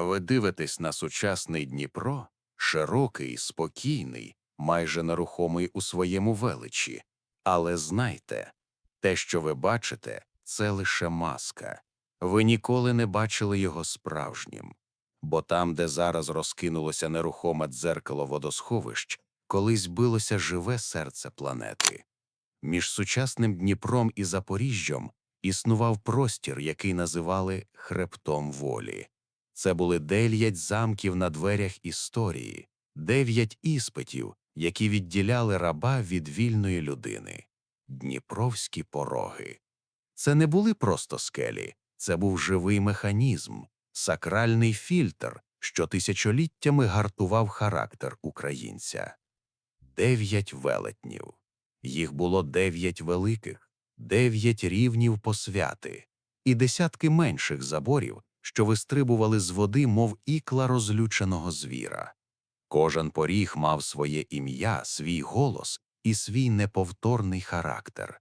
Ви дивитесь на сучасний Дніпро, широкий, спокійний, майже нерухомий у своєму величі. Але знайте, те, що ви бачите, це лише маска. Ви ніколи не бачили його справжнім. Бо там, де зараз розкинулося нерухоме дзеркало водосховищ, колись билося живе серце планети. Між сучасним Дніпром і Запоріжжям існував простір, який називали хребтом волі. Це були дев'ять замків на дверях історії, дев'ять іспитів, які відділяли раба від вільної людини. Дніпровські пороги. Це не були просто скелі, це був живий механізм, сакральний фільтр, що тисячоліттями гартував характер українця. Дев'ять велетнів. Їх було дев'ять великих, дев'ять рівнів посвяти, і десятки менших заборів, що вистрибували з води, мов ікла розлюченого звіра. Кожен поріг мав своє ім'я, свій голос і свій неповторний характер.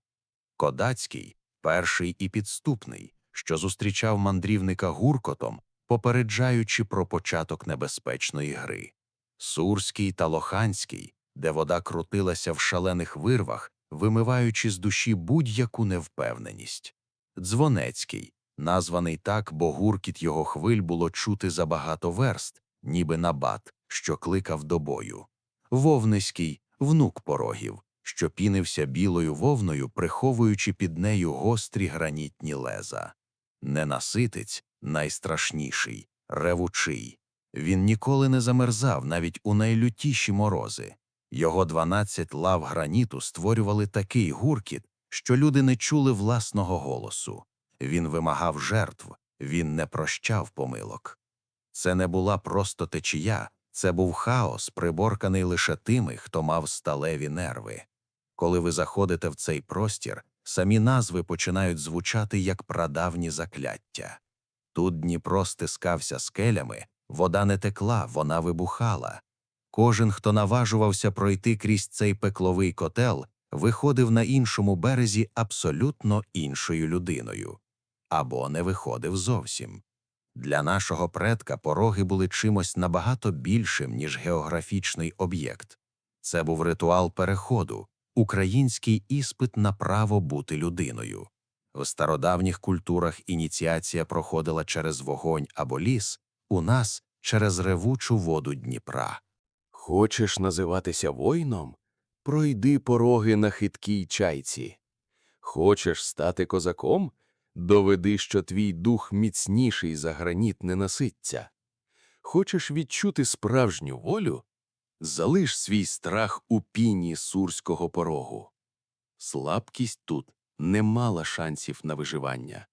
Кодацький перший і підступний, що зустрічав мандрівника гуркотом, попереджаючи про початок небезпечної гри. Сурський та Лоханський, де вода крутилася в шалених вирвах, вимиваючи з душі будь-яку невпевненість. Дзвонецький, названий так, бо гуркіт його хвиль було чути за багато верст, ніби набат, що кликав до бою. Вовниський внук порогів, що пінився білою вовною, приховуючи під нею гострі гранітні леза. Ненаситець найстрашніший, ревучий. Він ніколи не замерзав навіть у найлютіші морози. Його дванадцять лав граніту створювали такий гуркіт, що люди не чули власного голосу. Він вимагав жертв, він не прощав помилок. Це не була просто течія, це був хаос, приборканий лише тими, хто мав сталеві нерви. Коли ви заходите в цей простір, самі назви починають звучати як прадавні закляття. Тут Дніпро стискався скелями, вода не текла, вона вибухала. Кожен, хто наважувався пройти крізь цей пекловий котел, виходив на іншому березі абсолютно іншою людиною або не виходив зовсім. Для нашого предка пороги були чимось набагато більшим, ніж географічний об'єкт. Це був ритуал переходу, український іспит на право бути людиною. В стародавніх культурах ініціація проходила через вогонь або ліс, у нас через ревучу воду Дніпра. Хочеш називатися воїном? Пройди пороги на хиткій чайці. Хочеш стати козаком? Доведи, що твій дух міцніший за граніт ненаситця. Хочеш відчути справжню волю? Залиш свій страх у піні сурського порогу. Слабкість тут не мала шансів на виживання.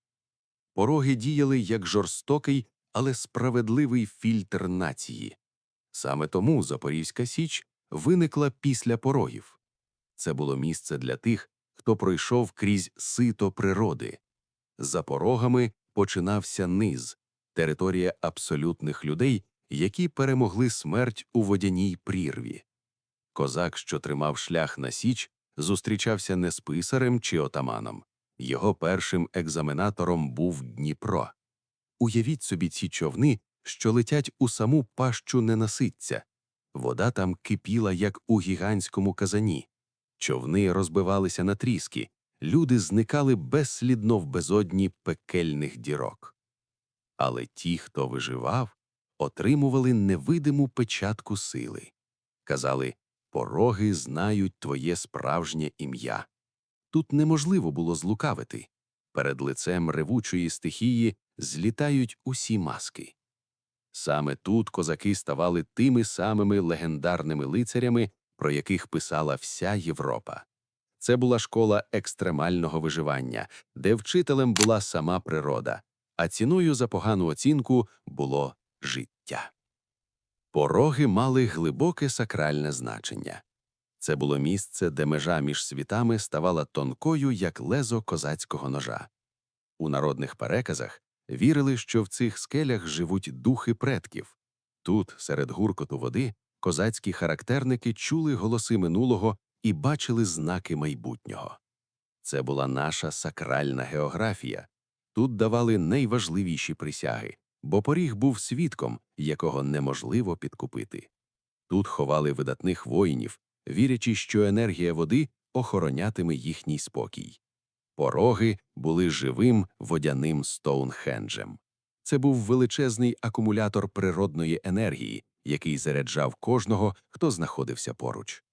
Пороги діяли як жорстокий, але справедливий фільтр нації. Саме тому Запорізька Січ виникла після порогів. Це було місце для тих, хто пройшов крізь сито природи. За порогами починався низ, територія абсолютних людей, які перемогли смерть у водяній прірві. Козак, що тримав шлях на Січ, зустрічався не з писарем чи отаманом. Його першим екзаменатором був Дніпро. Уявіть собі ці човни, що летять у саму пащу ненаситця. Вода там кипіла, як у гігантському казані. Човни розбивалися на тріски, люди зникали безслідно в безодні пекельних дірок. Але ті, хто виживав, отримували невидиму печатку сили. Казали пороги знають твоє справжнє ім'я. Тут неможливо було злукавити. Перед лицем ревучої стихії злітають усі маски. Саме тут козаки ставали тими самими легендарними лицарями, про яких писала вся Європа. Це була школа екстремального виживання, де вчителем була сама природа, а ціною за погану оцінку було життя. Пороги мали глибоке сакральне значення. Це було місце, де межа між світами ставала тонкою, як лезо козацького ножа. У народних переказах вірили, що в цих скелях живуть духи предків. Тут, серед гуркоту води, козацькі характерники чули голоси минулого і бачили знаки майбутнього. Це була наша сакральна географія. Тут давали найважливіші присяги, бо поріг був свідком, якого неможливо підкупити. Тут ховали видатних воїнів, вірячи, що енергія води охоронятиме їхній спокій. Пороги були живим водяним Стоунхенджем. Це був величезний акумулятор природної енергії, який заряджав кожного, хто знаходився поруч.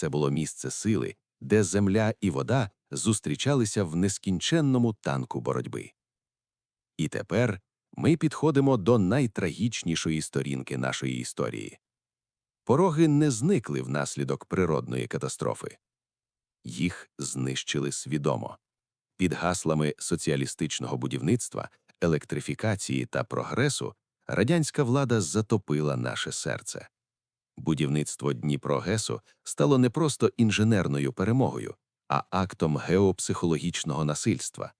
Це було місце сили, де земля і вода зустрічалися в нескінченному танку боротьби. І тепер ми підходимо до найтрагічнішої сторінки нашої історії. Пороги не зникли внаслідок природної катастрофи. Їх знищили свідомо. Під гаслами соціалістичного будівництва, електрифікації та прогресу радянська влада затопила наше серце. Будівництво Дніпрогесу стало не просто інженерною перемогою, а актом геопсихологічного насильства.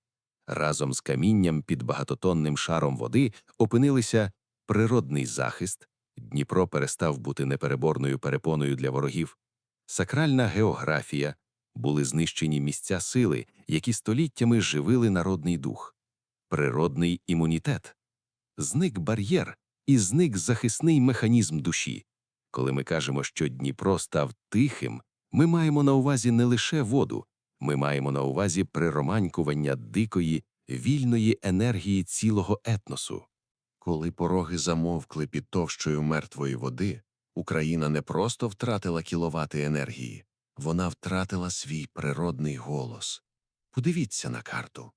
Разом з камінням під багатотонним шаром води опинилися природний захист, Дніпро перестав бути непереборною перепоною для ворогів, сакральна географія, були знищені місця сили, які століттями живили народний дух, природний імунітет, зник бар'єр і зник захисний механізм душі. Коли ми кажемо, що Дніпро став тихим, ми маємо на увазі не лише воду, ми маємо на увазі прироманькування дикої, вільної енергії цілого етносу. Коли пороги замовкли під товщою мертвої води, Україна не просто втратила кіловати енергії, вона втратила свій природний голос. Подивіться на карту.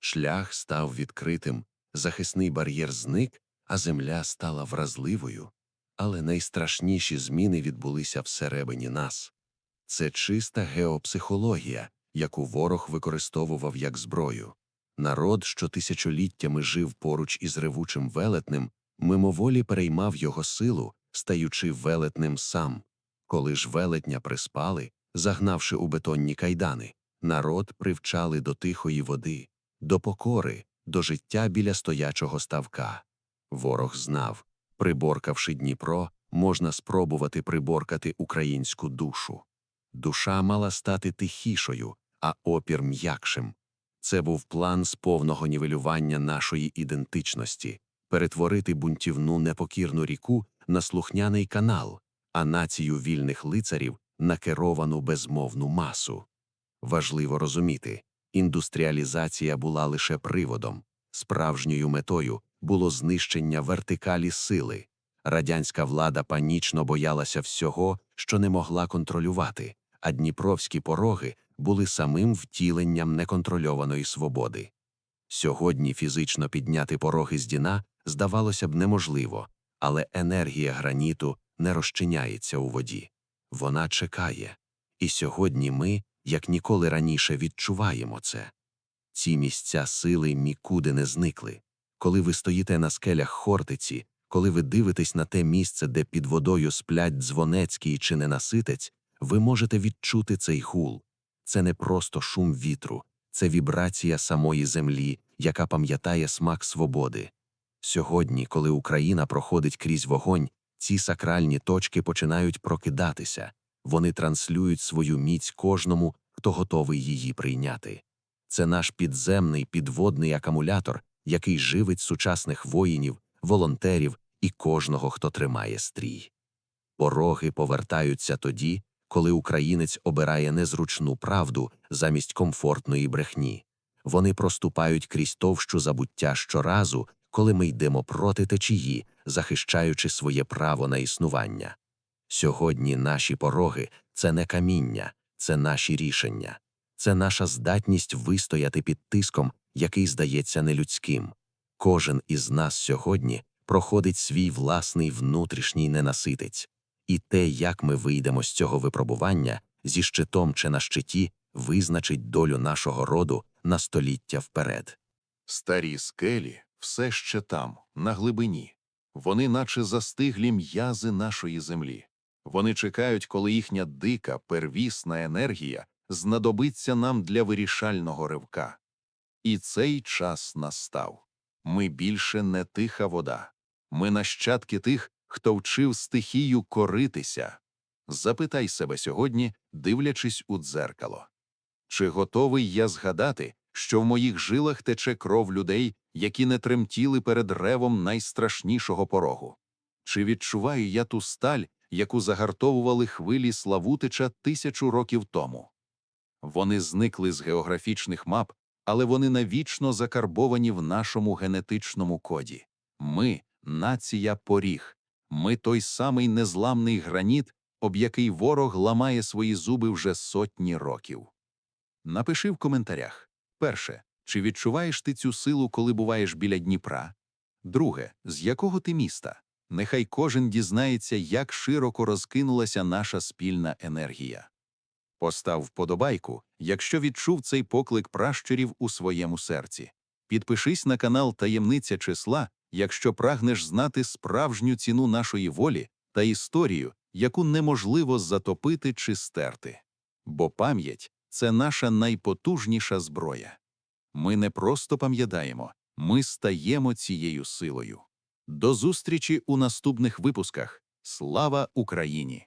Шлях став відкритим, захисний бар'єр зник, а земля стала вразливою. Але найстрашніші зміни відбулися всередині нас. Це чиста геопсихологія, яку ворог використовував як зброю. Народ, що тисячоліттями жив поруч із ревучим велетнем, мимоволі переймав його силу, стаючи велетнем сам. Коли ж велетня приспали, загнавши у бетонні кайдани, народ привчали до тихої води, до покори, до життя біля стоячого ставка. Ворог знав, приборкавши Дніпро, можна спробувати приборкати українську душу. Душа мала стати тихішою, а опір м'якшим. Це був план з повного нівелювання нашої ідентичності, перетворити бунтівну непокірну ріку на слухняний канал, а націю вільних лицарів на керовану безмовну масу. Важливо розуміти, індустріалізація була лише приводом, справжньою метою було знищення вертикалі сили. Радянська влада панічно боялася всього, що не могла контролювати, а дніпровські пороги були самим втіленням неконтрольованої свободи. Сьогодні фізично підняти пороги з Діна здавалося б неможливо, але енергія граніту не розчиняється у воді. Вона чекає. І сьогодні ми, як ніколи раніше, відчуваємо це. Ці місця сили нікуди не зникли. Коли ви стоїте на скелях Хортиці, коли ви дивитесь на те місце, де під водою сплять дзвонецький чи ненаситець, ви можете відчути цей гул. Це не просто шум вітру, це вібрація самої землі, яка пам'ятає смак свободи. Сьогодні, коли Україна проходить крізь вогонь, ці сакральні точки починають прокидатися, вони транслюють свою міць кожному, хто готовий її прийняти. Це наш підземний підводний акумулятор, який живить сучасних воїнів, волонтерів і кожного, хто тримає стрій. Пороги повертаються тоді, коли українець обирає незручну правду замість комфортної брехні. Вони проступають крізь товщу забуття щоразу, коли ми йдемо проти течії, захищаючи своє право на існування. Сьогодні наші пороги це не каміння, це наші рішення, це наша здатність вистояти під тиском, який здається нелюдським. Кожен із нас сьогодні проходить свій власний внутрішній ненаситець, і те, як ми вийдемо з цього випробування зі щитом чи на щиті, визначить долю нашого роду на століття вперед. Старі скелі все ще там, на глибині. Вони наче застиглі м'язи нашої землі. Вони чекають, коли їхня дика, первісна енергія знадобиться нам для вирішального ривка. І цей час настав. Ми більше не тиха вода. Ми нащадки тих, хто вчив стихію коритися. Запитай себе сьогодні, дивлячись у дзеркало. Чи готовий я згадати, що в моїх жилах тече кров людей, які не тремтіли перед ревом найстрашнішого порогу. Чи відчуваю я ту сталь, яку загартовували хвилі Славутича тисячу років тому? Вони зникли з географічних мап, але вони навічно закарбовані в нашому генетичному коді. Ми – нація поріг. Ми той самий незламний граніт, об який ворог ламає свої зуби вже сотні років. Напиши в коментарях. Перше. Чи відчуваєш ти цю силу, коли буваєш біля Дніпра? Друге. З якого ти міста? Нехай кожен дізнається, як широко розкинулася наша спільна енергія. Постав вподобайку, якщо відчув цей поклик пращурів у своєму серці. Підпишись на канал Таємниця числа, якщо прагнеш знати справжню ціну нашої волі та історію, яку неможливо затопити чи стерти. Бо пам'ять це наша найпотужніша зброя. Ми не просто пам'ятаємо, ми стаємо цією силою. До зустрічі у наступних випусках. Слава Україні!